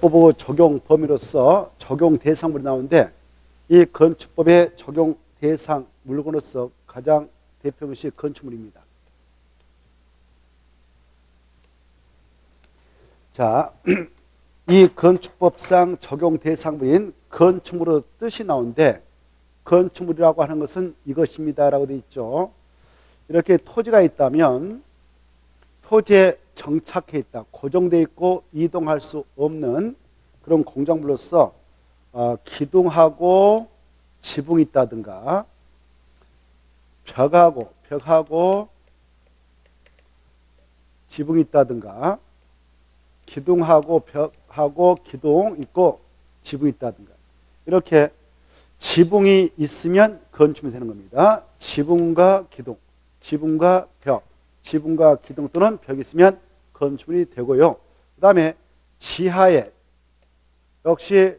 건축법 적용 범위로서 적용 대상물이 나오는데 이 건축법의 적용 대상 물건으로서 가장 대표 것이 건축물입니다. 자, 이 건축법상 적용 대상물인 건축물의 뜻이 나오는데 건축물이라고 하는 것은 이것입니다라고 되어 있죠. 이렇게 토지가 있다면 토지에 정착해 있다, 고정돼 있고 이동할 수 없는 그런 공작물로서 어, 기둥하고 지붕이 있다든가 벽하고 벽하고 지붕이 있다든가 기둥하고 벽하고 기둥 있고 지붕이 있다든가 이렇게 지붕이 있으면 건축이 되는 겁니다. 지붕과 기둥, 지붕과 벽, 지붕과 기둥 또는 벽이 있으면 건축물이 되고요. 그 다음에 지하에 역시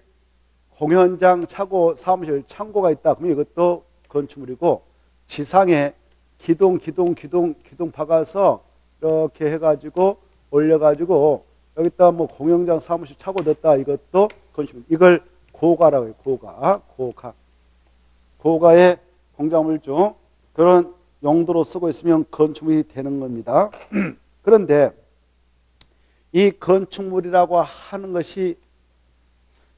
공연장, 차고, 사무실, 창고가 있다. 그러면 이것도 건축물이고 지상에 기둥, 기둥, 기둥, 기둥 박아서 이렇게 해가지고 올려가지고 여기다 뭐 공연장, 사무실, 차고 넣었다. 이것도 건축물. 이걸 고가라고 해요. 고가, 고가. 고가의 공작물 중 그런 용도로 쓰고 있으면 건축물이 되는 겁니다. 그런데 이 건축물이라고 하는 것이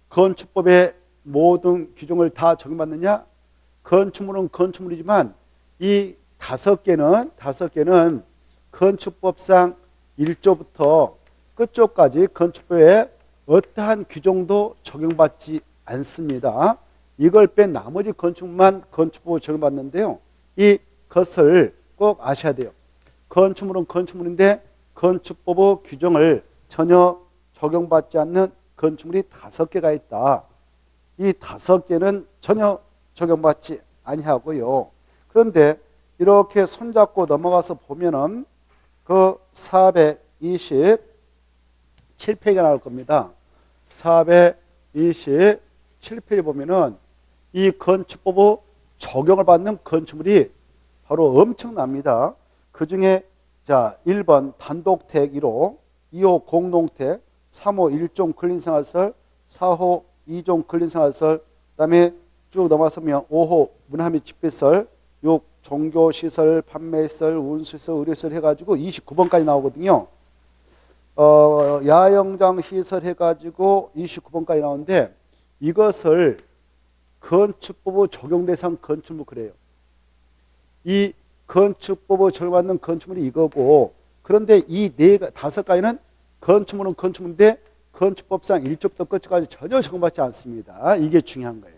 건축법의 모든 규정을 다 적용받느냐? 건축물은 건축물이지만 이 다섯 개는 다섯 개는 건축법상 1조부터 끝조까지 건축법에 어떠한 규정도 적용받지 않습니다. 이걸 뺀 나머지 건축만 건축법을 적용받는데요. 이 것을 꼭 아셔야 돼요. 건축물은 건축물인데 건축법의 규정을 전혀 적용받지 않는 건축물이 다섯 개가 있다. 이 다섯 개는 전혀 적용받지 아니하고요. 그런데 이렇게 손잡고 넘어가서 보면은 그 427페이지가 나올 겁니다. 427페이지 보면은 이 건축법의 적용을 받는 건축물이 바로 엄청납니다. 그 중에 자, 1번 단독택 1호, 2호 공동택, 3호 1종 근린생활설, 4호 2종 근린생활설, 그 다음에 쭉 넘어서면 5호 문화 및 집배설, 6 종교시설, 판매시설, 운수시설, 의료시설 해가지고 29번까지 나오거든요. 어, 야영장 시설 해가지고 29번까지 나오는데 이것을 건축법의 적용 대상 건축물 그래요. 이 건축법을 적용받는 건축물이 이거고 그런데 이 네 다섯 가지는 건축물은 건축물인데 건축법상 1조부터 끝까지 전혀 적용받지 않습니다. 이게 중요한 거예요.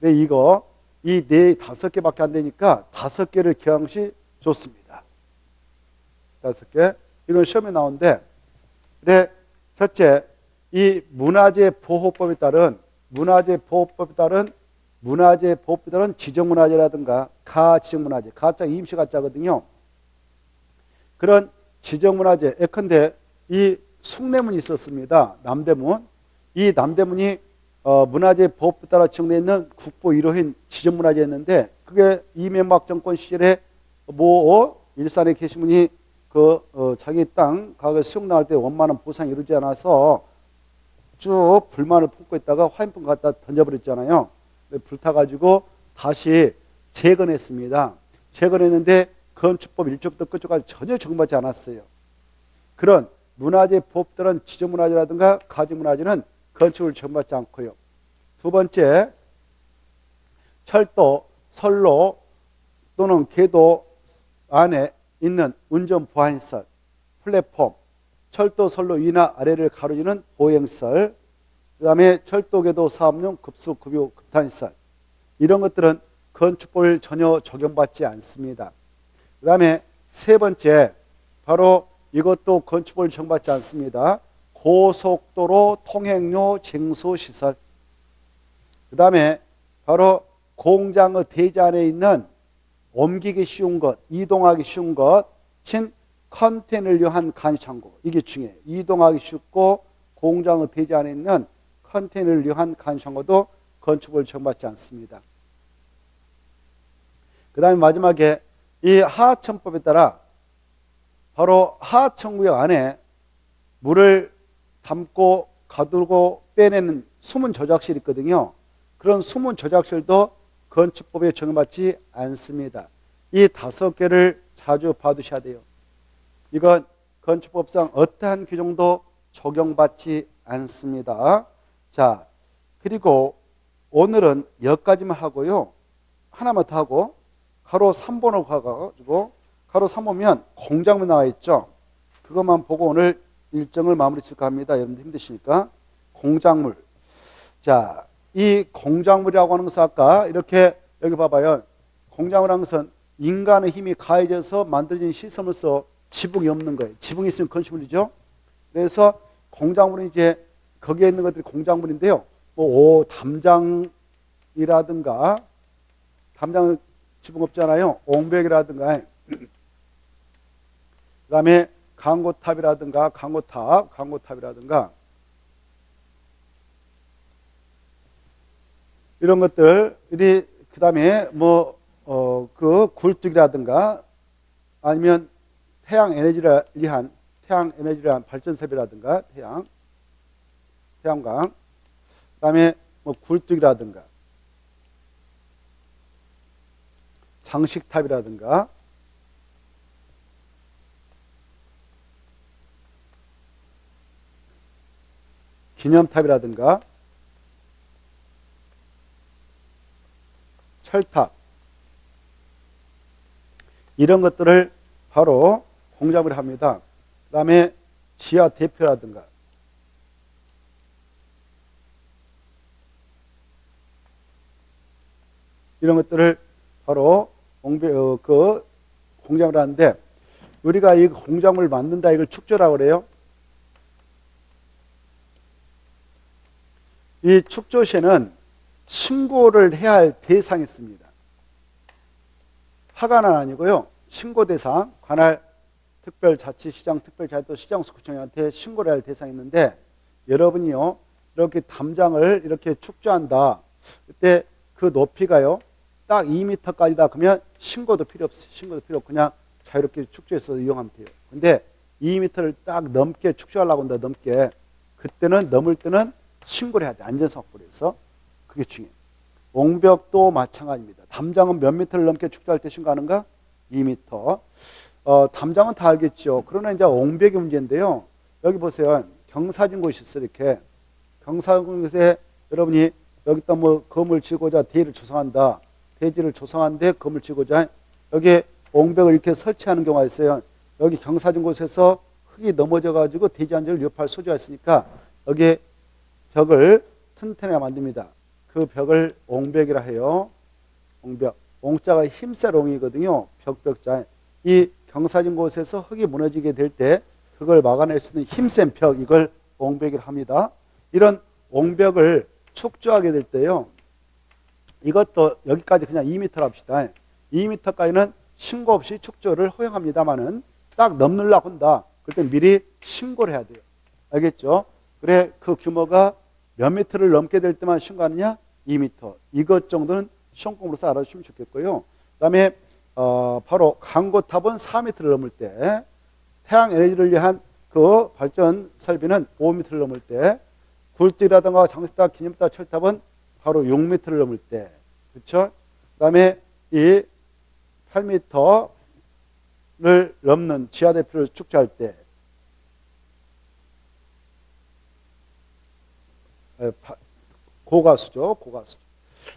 근데 이거 이 네 다섯 개밖에 안 되니까 다섯 개를 것이 좋습니다. 다섯 개. 이건 시험에 나오는데 그래 첫째 이 문화재 보호법에 따른 문화재 보호법에 따른 문화재 따른 지정문화재라든가 가지정문화재 가짜 임시 가짜거든요. 그런 지정문화재 예컨대 이 숭례문이 있었습니다. 남대문. 이 남대문이 어, 문화재 보호법에 따라 지정되어 있는 국보 1호인 지정문화재였는데 그게 이명박 정권 시절에 모 일산에 계신 분이 그 어, 자기 땅 가게 수용 나갈 때 원만한 보상이 이루지 않아서 쭉 불만을 품고 있다가 화인품 갖다 던져버렸잖아요. 불타가지고 다시 재건했습니다. 재건했는데 건축법 1조부터 끝조까지 전혀 적용받지 않았어요. 그런 문화재 보호법들은 지정문화재라든가 가지문화재는 건축을 적용받지 않고요. 두 번째, 철도, 선로 또는 궤도 안에 있는 운전 보안시설, 플랫폼, 철도 선로 위나 아래를 가로지는 보행설, 그 다음에 철도궤도 사업용 급수 급유 급탄시설 이런 것들은 건축법을 전혀 적용받지 않습니다. 그 다음에 세 번째 바로 이것도 건축법을 적용받지 않습니다. 고속도로 통행료 쟁소시설 그 다음에 바로 공장의 대지 안에 있는 옮기기 쉬운 것, 이동하기 쉬운 것, 친 컨테이너를 위한 간시창고 이게 중요해요. 이동하기 쉽고 공장의 대지 안에 있는 컨테이너를 위한 간시창고도 건축을 적용받지 않습니다. 그 다음에 마지막에 이 하천법에 따라 바로 하천구역 안에 물을 담고 가두고 빼내는 수문 조작실이 있거든요. 그런 수문 조작실도 건축법에 적용받지 않습니다. 이 다섯 개를 자주 봐두셔야 돼요. 이건 건축법상 어떠한 규정도 적용받지 않습니다. 자, 그리고 오늘은 여기까지만 하고요. 하나만 더 하고 가로 3번으로 가가지고 가로 3보면 공장문 나와 있죠. 그것만 보고 오늘 일정을 마무리 칠까 합니다. 여러분들 힘드시니까 공작물. 자, 이 공작물이라고 하는 것은 아까 이렇게 여기 봐봐요. 공작물이라는 것은 인간의 힘이 가해져서 만들어진 시스템으로서 지붕이 없는 거예요. 지붕이 있으면 건축물이죠. 그래서 공작물은 이제 거기에 있는 것들이 공작물인데요. 뭐 오, 담장이라든가 담장 지붕 없잖아요. 옹벽이라든가 그 다음에 강고탑이라든가 강고탑, 강고탑이라든가 이런 것들이 그 다음에 뭐 어 그 굴뚝이라든가 아니면 태양 에너지를 위한 태양 에너지를 위한 발전설비라든가 태양 태양광 그 다음에 뭐 굴뚝이라든가 장식탑이라든가 기념탑이라든가 철탑 이런 것들을 바로 공작을 합니다. 그 다음에 지하 대표라든가 이런 것들을 바로 공배, 어, 그 공작을 하는데 우리가 이 공작을 만든다 이걸 축조라고 그래요. 이 축조시에는 신고를 해야 할 대상이 있습니다. 화가는 아니고요. 신고 대상, 관할 특별자치시장, 특별자치도 시장수구청한테 신고를 할 대상이 있는데 여러분이요. 이렇게 담장을 이렇게 축조한다. 그때 그 높이가요. 딱 2m까지다. 그러면 신고도 필요 없어요. 신고도 필요 없고 그냥 자유롭게 축조해서 이용하면 돼요. 근데 2m를 딱 넘게 축조하려고 한다. 넘게. 그때는 넘을 때는 신고를 해야 돼. 안전상 확보해서. 그게 중요해요. 옹벽도 마찬가지입니다. 담장은 몇 미터를 넘게 축조할 때 신고하는가? 2미터. 어, 담장은 다 알겠죠. 그러나 이제 옹벽의 문제인데요. 여기 보세요. 경사진 곳이 있어 이렇게. 경사진 곳에 여러분이 여기다 뭐 건물 지고자 대를 조성한다. 대지를 조성하는데 건물 지고자 여기 옹벽을 이렇게 설치하는 경우가 있어요. 여기 경사진 곳에서 흙이 넘어져 가지고 대지 안전을 위협할 소지가 있으니까 여기 벽을 튼튼하게 만듭니다. 그 벽을 옹벽이라 해요. 옹벽. 옹자가 힘센 옹이거든요. 벽벽자. 이 경사진 곳에서 흙이 무너지게 될 때 그걸 막아낼 수 있는 힘센 벽 이걸 옹벽이라 합니다. 이런 옹벽을 축조하게 될 때요. 이것도 여기까지 그냥 2m 합시다. 2m까지는 신고 없이 축조를 허용합니다만은 딱 넘는다고 한다. 그때 미리 신고를 해야 돼요. 알겠죠? 그래 그 규모가 몇 미터를 넘게 될 때만 신고하느냐? 2m. 이것 정도는 시험공으로서 알아주시면 좋겠고요. 그 다음에 어, 바로 강고탑은 4m를 넘을 때 태양 에너지를 위한 그 발전 설비는 5m를 넘을 때 굴뚝이라든가 장식탑, 기념탑, 철탑은 바로 6m를 넘을 때 그렇죠? 그 다음에 이 8m를 넘는 지하 대표를 축제할 때 고가수죠. 고가수.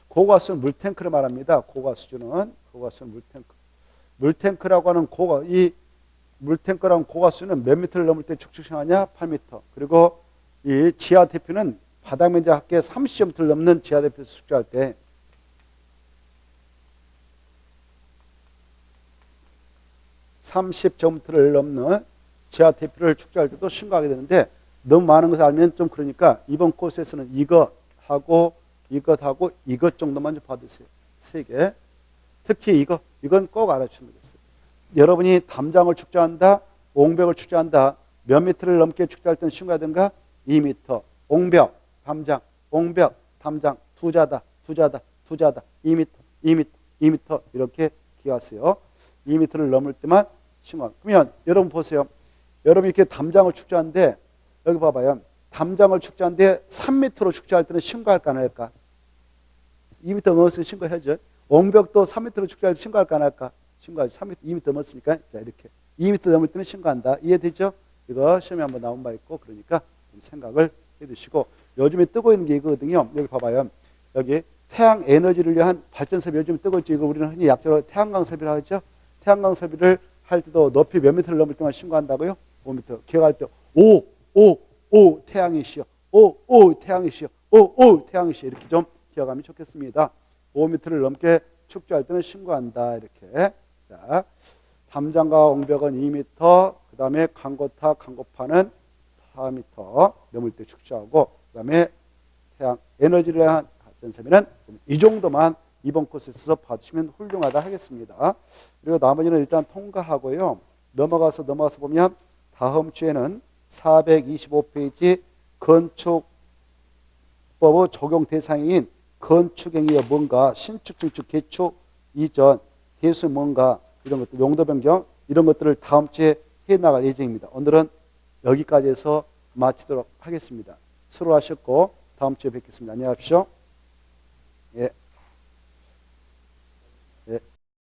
고가수는 물탱크를 말합니다. 고가수주는 고가수는 물탱크. 물탱크라고 하는 고가 이 물탱크라는 고가수는 몇 미터를 넘을 때 축축하냐? 8m. 그리고 이 지하 대표는 바닥 면적 합계 30m를 넘는 지하 대표 축제할 때 30점트를 넘는 지하 대표를 축제할 때도 신고하게 되는데 너무 많은 것을 알면 좀 그러니까 이번 코스에서는 이것 하고 이것하고 이것 정도만 좀 받으세요. 세 개. 특히 이거 이건 꼭 알아주시면 되겠어요. 여러분이 담장을 축제한다, 옹벽을 축제한다. 몇 미터를 넘게 축제할 때는 신고하든가 2미터. 옹벽, 담장, 옹벽, 담장 두자다, 두자다, 두자다. 2미터, 2미터, 2미터 이렇게 기하세요. 2미터를 넘을 때만 신고. 그러면 여러분 보세요. 여러분 이렇게 담장을 축제하는데 여기 봐봐요. 담장을 축제하는데 3m로 축제할 때는 신고할까 안 할까? 2m 넘었으면 신고해야죠. 옹벽도 3m로 축제할 때 신고할까 안 할까? 신고하지. 3m, 2m 넘었으니까 자 이렇게 2m 넘을 때는 신고한다. 이해되죠? 이거 시험에 한번 나온 바 있고 그러니까 좀 생각을 해두시고 요즘에 뜨고 있는 게 이거거든요. 여기 봐봐요. 여기 태양 에너지를 위한 발전섭이 요즘 뜨고 있죠. 이거 우리는 흔히 약자로 태양광 섭이라고 하죠. 태양광 섭이를 할 때도 높이 몇 미터를 넘을 때만 신고한다고요? 5m. 기억할 때 5, 5, 5 태양이시여. 5, 5 태양이시여. 5, 5 태양이시여. 이렇게 좀 기억하면 좋겠습니다. 5m를 넘게 축제할 때는 신고한다. 이렇게. 자, 담장과 옹벽은 2m, 그 다음에 강고타, 강고파는 4m 넘을 때 축제하고, 그 다음에 태양 에너지를 위한 발전세면은 이 정도만 이번 코스에서 봐주시면 훌륭하다 하겠습니다. 그리고 나머지는 일단 통과하고요. 넘어가서 넘어가서 보면 다음 주에는 425페이지 건축법의 적용 대상인 건축행위가 뭔가 신축, 증축, 개축, 이전, 대수 뭔가 이런 것들 용도 변경 이런 것들을 다음 주에 해 나갈 예정입니다. 오늘은 여기까지 해서 마치도록 하겠습니다. 수고하셨고 다음 주에 뵙겠습니다. 안녕하십시오. 예.